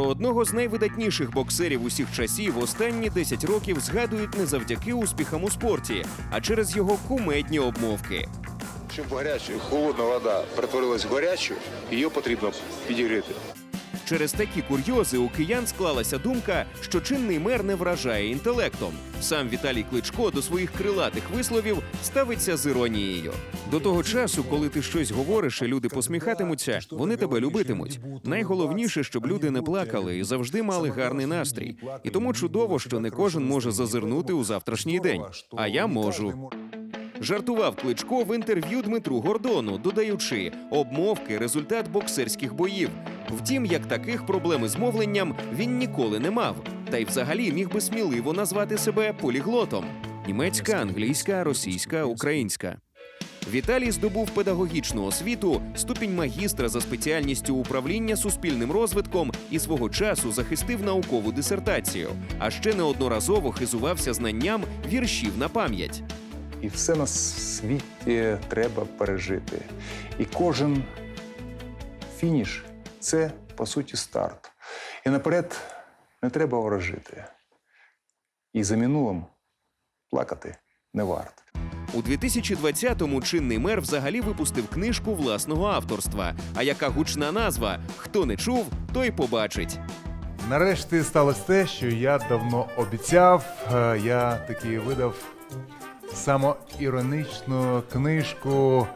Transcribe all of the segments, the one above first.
Про одного з найвидатніших боксерів усіх часів останні 10 років згадують не завдяки успіхам у спорті, а через його кумедні обмовки. Щоб гаряча, холодна вода перетворилась в гарячу, її потрібно підігріти. Через такі курйози у киян склалася думка, що чинний мер не вражає інтелектом. Сам Віталій Кличко до своїх крилатих висловів ставиться з іронією. До того часу, коли ти щось говориш і люди посміхатимуться, вони тебе любитимуть. Найголовніше, щоб люди не плакали і завжди мали гарний настрій. І тому чудово, що не кожен може зазирнути у завтрашній день. А я можу. Жартував Кличко в інтерв'ю Дмитру Гордону, додаючи обмовки результат боксерських боїв. Втім, як таких проблем із мовленням він ніколи не мав, та й взагалі міг би сміливо назвати себе поліглотом: німецька, англійська, російська, українська. Віталій здобув педагогічну освіту, ступінь магістра за спеціальністю управління суспільним розвитком і свого часу захистив наукову дисертацію, а ще неодноразово хизувався знанням віршів на пам'ять. І все на світі треба пережити. І кожен фініш це по суті старт. І наперед не треба ворожити. І за минулим плакати не варто. У 2020-му чинний мер взагалі випустив книжку власного авторства. А яка гучна назва? Хто не чув, той побачить. Нарешті сталося те, що я давно обіцяв. Е, Я таки видав самоіронічну книжку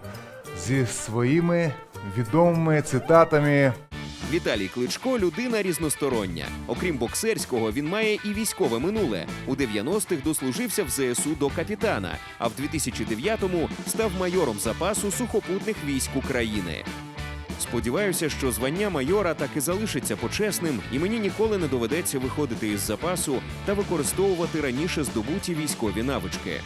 зі своїми відомими цитатами. Віталій Кличко людина різностороння. Окрім боксерського, він має і військове минуле. У 90-х дослужився в ЗСУ до капітана, а в 2009-му став майором запасу сухопутних військ України. Сподіваюся, що звання майора так і залишиться почесним, і мені ніколи не доведеться виходити із запасу та використовувати раніше здобуті військові навички.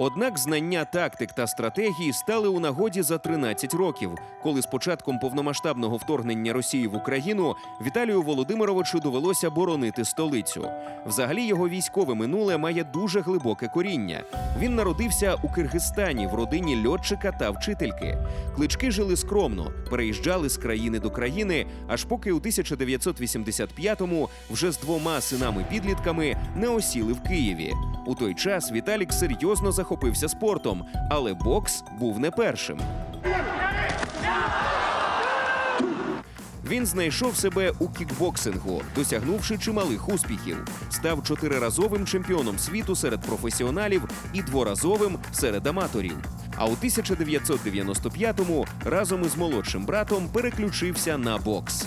Однак знання тактик та стратегії стали у нагоді за 13 років, коли з початком повномасштабного вторгнення Росії в Україну Віталію Володимировичу довелося боронити столицю. Взагалі його військове минуле має дуже глибоке коріння. Він народився у Киргизстані в родині льотчика та вчительки. Клички жили скромно, переїжджали з країни до країни, аж поки у 1985-му вже з двома синами-підлітками не осіли в Києві. У той час Віталік серйозно захопився спортом, але бокс був не першим. Він знайшов себе у кікбоксингу, досягнувши чималих успіхів. Став чотириразовим чемпіоном світу серед професіоналів і дворазовим серед аматорів. А у 1995-му разом із молодшим братом переключився на бокс.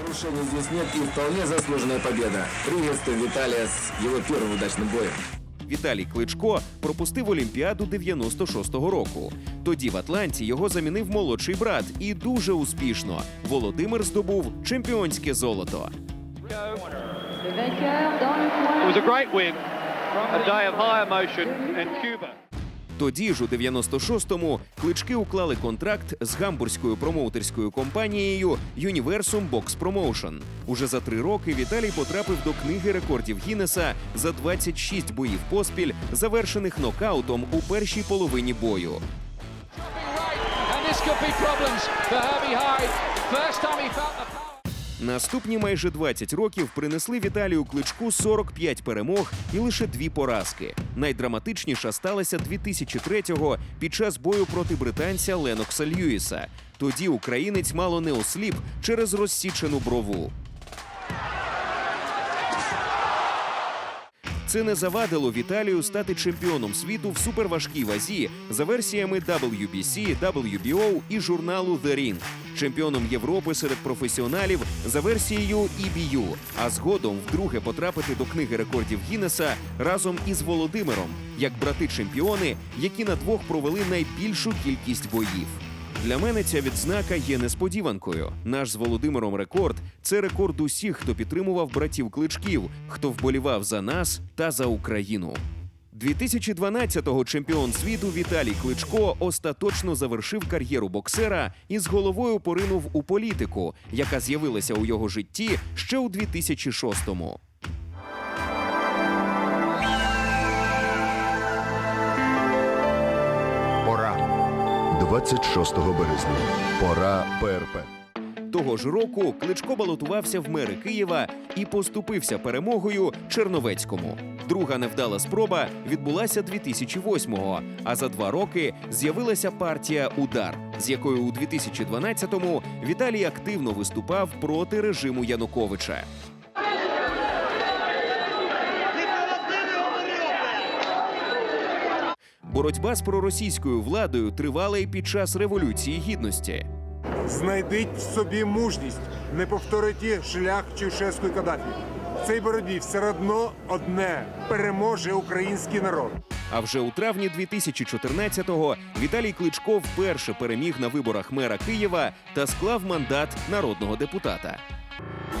Нарушений здесь нет и вполне заслуженная победа. Приветствую Виталия с его первым удачным боем. Віталій Кличко пропустив Олімпіаду 96-го року. Тоді в Атланті його замінив молодший брат, і дуже успішно. Володимир здобув чемпіонське золото. It was a great win. A day of high emotion in Cuba. Тоді ж у 96-му клички уклали контракт з гамбурзькою промоутерською компанією Universum Box Promotion. Уже за три роки Віталій потрапив до книги рекордів Гіннеса за 26 боїв поспіль, завершених нокаутом у першій половині бою. And Наступні майже 20 років принесли Віталію Кличку 45 перемог і лише дві поразки. Найдраматичніша сталася 2003-го під час бою проти британця Ленокса Льюіса. Тоді українець мало не осліп через розсічену брову. Це не завадило Віталію стати чемпіоном світу в суперважкій вазі за версіями WBC, WBO і журналу The Ring, чемпіоном Європи серед професіоналів за версією EBU, а згодом вдруге потрапити до книги рекордів Гіннеса разом із Володимиром, як брати-чемпіони, які на двох провели найбільшу кількість боїв. Для мене ця відзнака є несподіванкою. Наш з Володимиром рекорд це рекорд усіх, хто підтримував братів кличків, хто вболівав за нас та за Україну. 2012-го чемпіон світу Віталій Кличко остаточно завершив кар'єру боксера і з головою поринув у політику, яка з'явилася у його житті ще у 2006-му. 26 березня. Пора ПРП. Того ж року Кличко балотувався в мери Києва і поступився перемогою Черновецькому. Друга невдала спроба відбулася 2008-го, а за два роки з'явилася партія Удар, з якою у 2012-му Віталій активно виступав проти режиму Януковича. Боротьба з проросійською владою тривала і під час революції гідності. Знайдіть в собі мужність, не повторити шлях Чаушеску і Каддафі. В цій боротьбі все одно одне переможе український народ. А вже у травні 2014-го Віталій Кличко вперше переміг на виборах мера Києва та склав мандат народного депутата.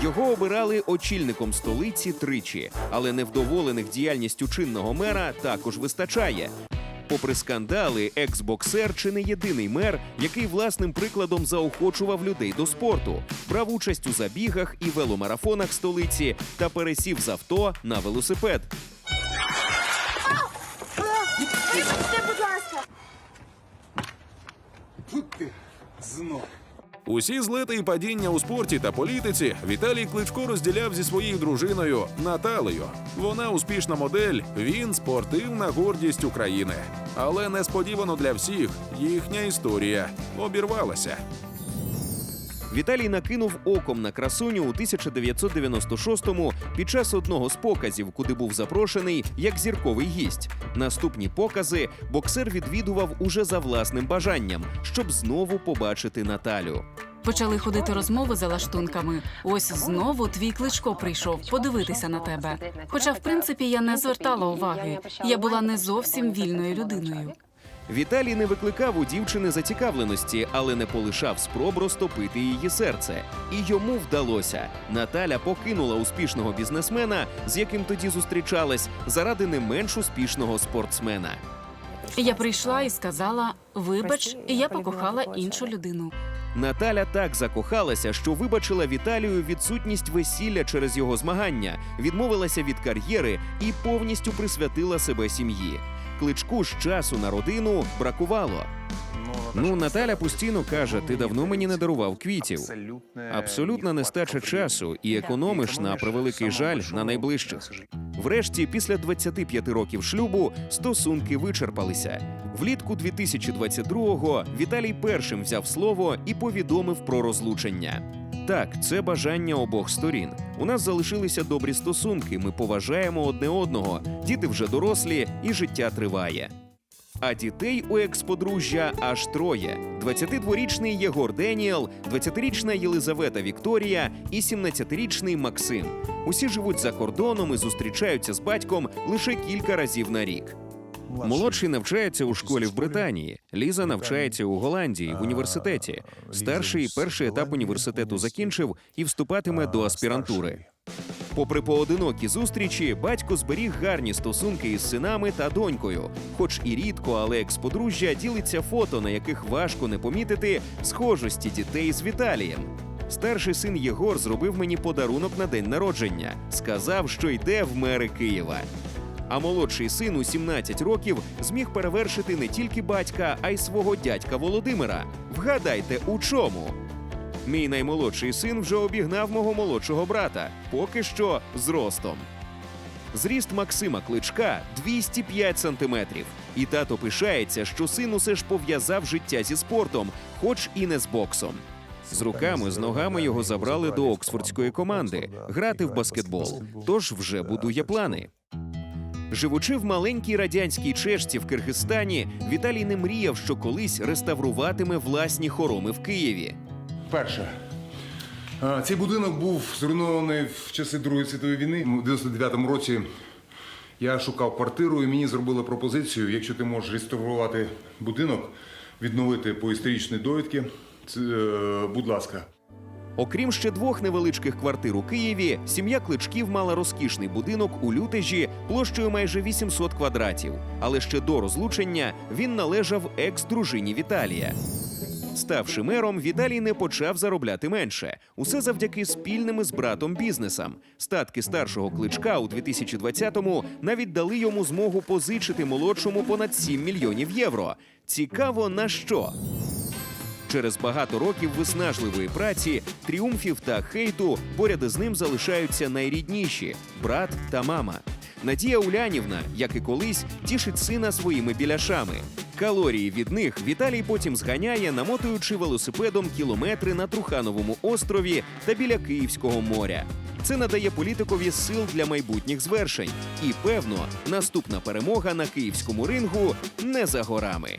Його обирали очільником столиці тричі, але невдоволених діяльністю чинного мера також вистачає. Попри скандали, екс-боксер чи не єдиний мер, який власним прикладом заохочував людей до спорту, брав участь у забігах і веломарафонах столиці та пересів з авто на велосипед. Будь ласка. Усі злети і падіння у спорті та політиці Віталій Кличко розділяв зі своєю дружиною Наталею. Вона успішна модель, він спортивна гордість України. Але несподівано для всіх їхня історія обірвалася. Віталій накинув оком на красуню у 1996-му під час одного з показів, куди був запрошений як зірковий гість. Наступні покази боксер відвідував уже за власним бажанням, щоб знову побачити Наталю. Почали ходити розмови за лаштунками. Ось знову твій кличко прийшов подивитися на тебе. Хоча, в принципі, я не звертала уваги. Я була не зовсім вільною людиною. Віталій не викликав у дівчини зацікавленості, але не полишав спроб розтопити її серце. І йому вдалося. Наталя покинула успішного бізнесмена, з яким тоді зустрічалась, заради не менш успішного спортсмена. Я прийшла і сказала: вибач, я покохала іншу людину. Наталя так закохалася, що вибачила Віталію відсутність весілля через його змагання, відмовилася від кар'єри і повністю присвятила себе сім'ї. Кличку ж часу на родину бракувало. Ну, Наталя постійно каже: ти давно мені не дарував квітів. Абсолютна нестача часу і економиш на превеликий жаль на найближчих. Врешті, після 25 років шлюбу, стосунки вичерпалися. Влітку 2022-го Віталій першим взяв слово і повідомив про розлучення. Так, це бажання обох сторін. У нас залишилися добрі стосунки. Ми поважаємо одне одного. Діти вже дорослі, і життя триває. А дітей у екс-подружжя аж троє: 22-річний Єгор Деніел, 20-річна Єлизавета Вікторія і 17-річний Максим. Усі живуть за кордоном і зустрічаються з батьком лише кілька разів на рік. Молодший навчається у школі в Британії. Ліза навчається у Голландії в університеті. Старший перший етап університету закінчив і вступатиме до аспірантури. Попри поодинокі зустрічі, батько зберіг гарні стосунки із синами та донькою. Хоч і рідко, але екс-подружжя ділиться фото, на яких важко не помітити схожості дітей з Віталієм. Старший син Єгор зробив мені подарунок на день народження. Сказав, що йде в мери Києва. А молодший син у 17 років зміг перевершити не тільки батька, а й свого дядька Володимира. Вгадайте, у чому? Мій наймолодший син вже обігнав мого молодшого брата, поки що з ростом. Зріст Максима Кличка 205 сантиметрів. І тато пишається, що син усе ж пов'язав життя зі спортом, хоч і не з боксом. З руками, з ногами його забрали до оксфордської команди грати в баскетбол. Тож вже будує плани. Живучи в маленькій радянській чешці в Киргизстані, Віталій не мріяв, що колись реставруватиме власні хороми в Києві. Перше. Цей будинок був зруйнований в часи Другої світової війни. У 99-му році я шукав квартиру, і мені зробили пропозицію: якщо ти можеш реставрувати будинок, відновити по історичній довідки, е, будь ласка. Окрім ще двох невеличких квартир у Києві, сім'я кличків мала розкішний будинок у лютежі площею майже 800 квадратів. Але ще до розлучення він належав екс-дружині Віталія. Ставши мером, Віталій не почав заробляти менше. Усе завдяки спільним із братом бізнесам. Статки старшого кличка у 2020-му навіть дали йому змогу позичити молодшому понад 7 мільйонів євро. Цікаво на що. Через багато років виснажливої праці, тріумфів та хейту поряд із ним залишаються найрідніші брат та мама. Надія Улянівна, як і колись, тішить сина своїми біляшами. Калорії від них Віталій потім зганяє, намотуючи велосипедом кілометри на Трухановому острові та біля Київського моря. Це надає політикові сил для майбутніх звершень. І певно, наступна перемога на київському рингу не за горами.